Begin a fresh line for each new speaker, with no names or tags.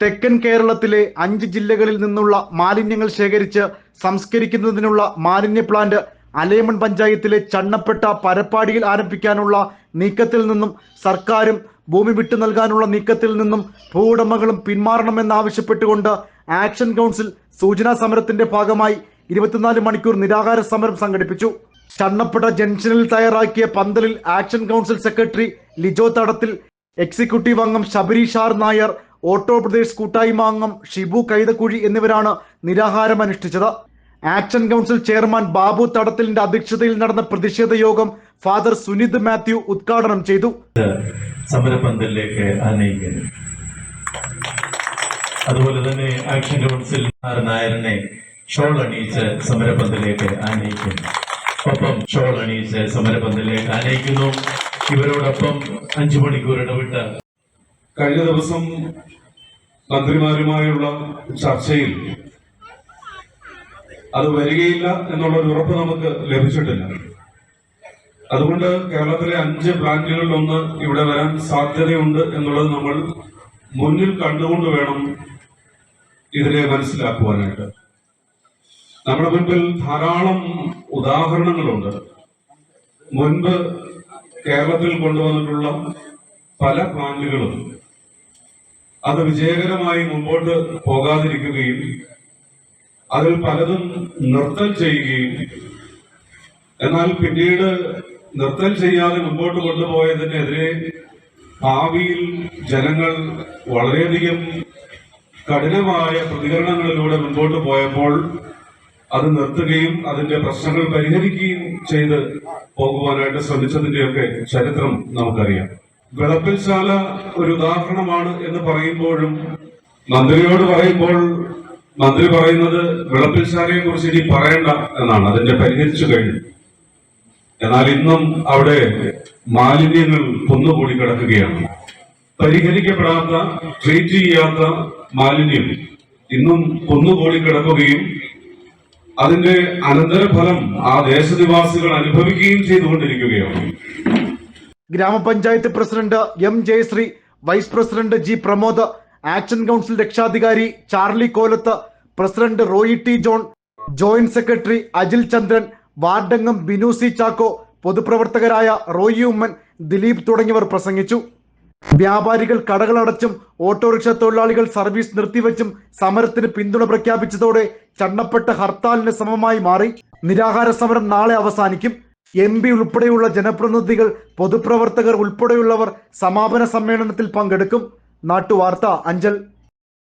തെക്കൻ കേരളത്തിലെ അഞ്ച് ജില്ലകളിൽ നിന്നുള്ള മാലിന്യങ്ങൾ ശേഖരിച്ച് സംസ്കരിക്കുന്നതിനുള്ള മാലിന്യ പ്ലാന്റ് അലേമൺ പഞ്ചായത്തിലെ ചണ്ണപ്പെട്ട പരപ്പാടിയിൽ ആരംഭിക്കാനുള്ള നീക്കത്തിൽ നിന്നും സർക്കാരും ഭൂമി വിട്ടു നൽകാനുള്ള നീക്കത്തിൽ നിന്നും ഭൂവുടമകളും പിന്മാറണമെന്നാവശ്യപ്പെട്ടുകൊണ്ട് ആക്ഷൻ കൗൺസിൽ സൂചനാ സമരത്തിന്റെ ഭാഗമായി ഇരുപത്തിനാല് മണിക്കൂർ നിരാഹാര സമരം സംഘടിപ്പിച്ചു. ചണ്ണപ്പെട്ട ജംഗ്ഷനിൽ തയ്യാറാക്കിയ പന്തലിൽ ആക്ഷൻ കൗൺസിൽ സെക്രട്ടറി ലിജോ തടത്തിൽ എക്സിക്യൂട്ടീവ് അംഗം ശബരീഷാർ നായർ ഓട്ടോ പ്രദേശ് കൂട്ടായ്മ അംഗം ഷിബു കൈതക്കുഴി എന്നിവരാണ് നിരാഹാരം അനുഷ്ഠിച്ചത് ആക്ഷൻ കൗൺസിൽ ചെയർമാൻ ബാബു തടത്തിലിന്റെ അധ്യക്ഷതയിൽ നടന്ന പ്രതിഷേധ യോഗം ഫാദർ സുനിത് മാത്യു ഉദ്ഘാടനം ചെയ്തു.
സമരപന്തലിലേക്ക് ആനയിക്കുന്നു. അതുപോലെ തന്നെ ആക്ഷൻ കൗൺസിൽ നായരനെ ഷോൾ അണിയിച്ച് സമരപന്തലിലേക്ക് ആനയിക്കുന്നു. ഒപ്പം ഷോൾ അണിയിച്ച് സമരപന്തലിലേക്ക് ആനയിക്കുന്നു. ഇവരോടൊപ്പം അഞ്ചു മണിക്കൂർ ഇടവിട്ട്
കഴിഞ്ഞ ദിവസം മന്ത്രിമാരുമായുള്ള ചർച്ചയിൽ അത് വരികയില്ല എന്നുള്ള ഒരു ഉറപ്പ് നമുക്ക് ലഭിച്ചിട്ടില്ല. അതുകൊണ്ട് കേരളത്തിലെ അഞ്ച് പ്ലാന്റുകളിൽ ഒന്ന് ഇവിടെ വരാൻ സാധ്യതയുണ്ട് എന്നുള്ളത് നമ്മൾ മുന്നിൽ കണ്ടുകൊണ്ട് വേണം ഇതിനെ മനസ്സിലാക്കുവാനായിട്ട്. നമ്മുടെ മുൻപിൽ ധാരാളം ഉദാഹരണങ്ങളുണ്ട്. മുൻപ് കേരളത്തിൽ കൊണ്ടുവന്നിട്ടുള്ള പല പ്ലാന്റുകളും അത് വിജയകരമായി മുമ്പോട്ട് പോകാതിരിക്കുകയും അതിൽ പലതും നിർത്തൽ ചെയ്യുകയും എന്നാൽ പിന്നീട് നൃത്തം ചെയ്യാതെ മുമ്പോട്ട് കൊണ്ടുപോയതിനെതിരെ ഭാവിയിൽ ജനങ്ങൾ വളരെയധികം കഠിനമായ പ്രതികരണങ്ങളിലൂടെ മുമ്പോട്ട് പോയപ്പോൾ അത് നിർത്തുകയും അതിന്റെ പ്രശ്നങ്ങൾ പരിഹരിക്കുകയും ചെയ്ത് പോകുവാനായിട്ട് ശ്രമിച്ചതിന്റെയൊക്കെ ചരിത്രം നമുക്കറിയാം. വിളപ്പിൽശാല ഒരു ഉദാഹരണമാണ് എന്ന് പറയുമ്പോഴും മന്ത്രിയോട് പറയുമ്പോൾ മന്ത്രി പറയുന്നത് വിളപ്പിൽശാലയെ കുറിച്ച് ഇനി പറയണ്ട എന്നാണ്. അതിന്റെ പരിഹരിച്ചു കഴിഞ്ഞു. എന്നാൽ ഇന്നും അവിടെ മാലിന്യങ്ങൾ കുന്നുകൂടി കിടക്കുകയാണ്. പരിഹരിക്കപ്പെടാത്ത ട്രീറ്റ് ചെയ്യാത്ത മാലിന്യം ഇന്നും കുന്നുകൂടി കിടക്കുകയും അതിന്റെ അനന്തരഫലം ആ ദേശനിവാസികൾ അനുഭവിക്കുകയും ചെയ്തുകൊണ്ടിരിക്കുകയാണ്.
ഗ്രാമപഞ്ചായത്ത് president M Jayashree vice president G Pramod action council രക്ഷാധികാരി Charlie Kolath president Roy T John joint secretary Ajil Chandran വാർഡംഗം Binu C Chacko പൊതുപ്രവർത്തകരായ റോയി ഉമ്മൻ ദിലീപ് തുടങ്ങിയവർ പ്രസംഗിച്ചു. വ്യാപാരികൾ കടകളടച്ചും ഓട്ടോറിക്ഷ തൊഴിലാളികൾ സർവീസ് നിർത്തിവെച്ചും സമരത്തിന് പിന്തുണ പ്രഖ്യാപിച്ചതോടെ ചണ്ണപ്പെട്ട ഹർത്താലിന് സമമായി മാറി. നിരാഹാര സമരം നാളെ അവസാനിക്കും. എം പി ഉൾപ്പെടെയുള്ള ജനപ്രതിനിധികൾ പൊതുപ്രവർത്തകർ ഉൾപ്പെടെയുള്ളവർ സമാപന സമ്മേളനത്തിൽ പങ്കെടുക്കും. നാട്ടുവാർത്ത അഞ്ചൽ.